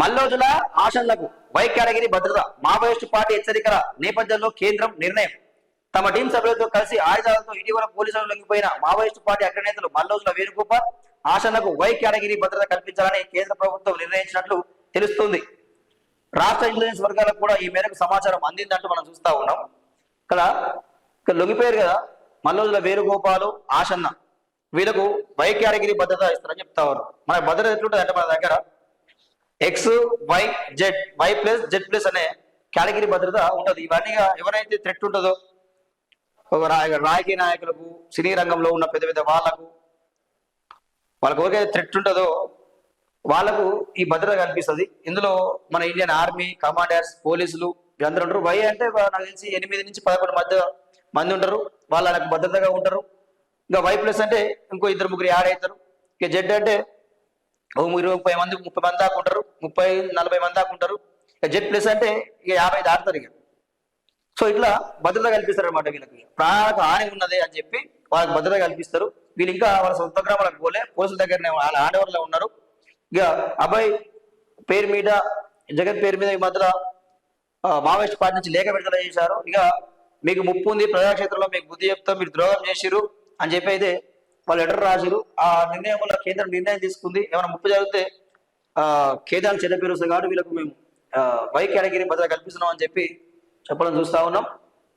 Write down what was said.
మల్లోజుల ఆశలకు వై భద్రత Maoist party హెచ్చరికల నేపథ్యంలో కేంద్రం నిర్ణయం. తమ టీం సభ్యులతో కలిసి ఆయుధాలతో ఇటీవల పోలీసులు లొంగిపోయిన మావోయిస్టు పార్టీ అగ్రనేతలు మల్లోజుల వేణుగోపాల్ ఆశలకు వై భద్రత కల్పించాలని కేంద్ర ప్రభుత్వం నిర్ణయించినట్లు తెలుస్తుంది. రాష్ట్ర ఇంటెలిజెన్స్ వర్గాలకు కూడా ఈ మేరకు సమాచారం అందిందంటూ మనం చూస్తా ఉన్నాం. ఇక్కడ ఇక్కడ లొంగిపోయారు కదా మల్లోజుల వేణుగోపాలు ఆశన్న. వీళ్ళకు వై భద్రత ఇస్తారని చెప్తా ఉన్నారు. మన భద్రత ఎట్లుంటుంది అంటే మన దగ్గర X Y Z Y plus Z plus అనే కేటగిరీ భద్రత ఉంటుంది. ఇవన్నీ ఎవరైతే థ్రెట్ ఉంటుందో ఒక రాజకీయ నాయకులకు సినీ రంగంలో ఉన్న పెద్ద పెద్ద వాళ్ళకు వాళ్ళకు ఎవరికైతే థ్రెట్ ఉంటుందో వాళ్ళకు ఈ భద్రత కల్పిస్తుంది ఇందులో మన ఇండియన్ ఆర్మీ కమాండర్స్ పోలీసులు వీళ్ళందరూ ఉంటారు. వై అంటే నాకు తెలిసి ఎనిమిది నుంచి పదకొండు మధ్య మంది ఉంటారు. వాళ్ళకు భద్రతగా ఉంటారు. ఇంకా వై ప్లస్ అంటే ఇంకో ఇద్దరు ముగ్గురు యాడ్ అవుతారు. ఇక జెడ్ అంటే ఓ ఇరవై ముప్పై మంది ముప్పై మంది దాకా ఉంటారు. ముప్పై నలభై మంది దాకా ఉంటారు. ఇక జెడ్ ప్లస్ అంటే ఇక యాభై దాటుతారు ఇక. సో ఇట్లా భద్రత కల్పిస్తారు అనమాట వీళ్ళకి. ప్రాణాలకు హాని ఉన్నది అని చెప్పి వాళ్ళకి భద్రత కల్పిస్తారు. వీళ్ళు ఇంకా వాళ్ళ సొంత గ్రామాలకు పోలే. పోలీసుల దగ్గరనే వాళ్ళ ఆడవాళ్ళే ఉన్నారు. ఇక అబ్బాయి పేరు మీద జగన్ పేరు మీద ఈ మధ్యలో మావోయిస్ట్ పార్టీ నుంచి లేఖ విడుదల చేశారు. ఇక మీకు ముప్పు ఉంది. ప్రజాక్షేత్రంలో మీకు బుద్ధి చెప్తా. మీరు ద్రోహం చేసిరు అని చెప్పి అయితే వాళ్ళు లెటర్ రాసిరు ఆ నిర్ణయం వల్ల కేంద్రం నిర్ణయం తీసుకుంది. ఏమైనా ముప్పు జరిగితే ఆ కేంద్రానికి చెడ్డ పేరు వస్తుంది కాబట్టి వీళ్ళకు మేము ఆ, వై కేటగిరీ భద్రత కల్పిస్తున్నాం అని చెప్పి చెప్పడం చూస్తా ఉన్నాం.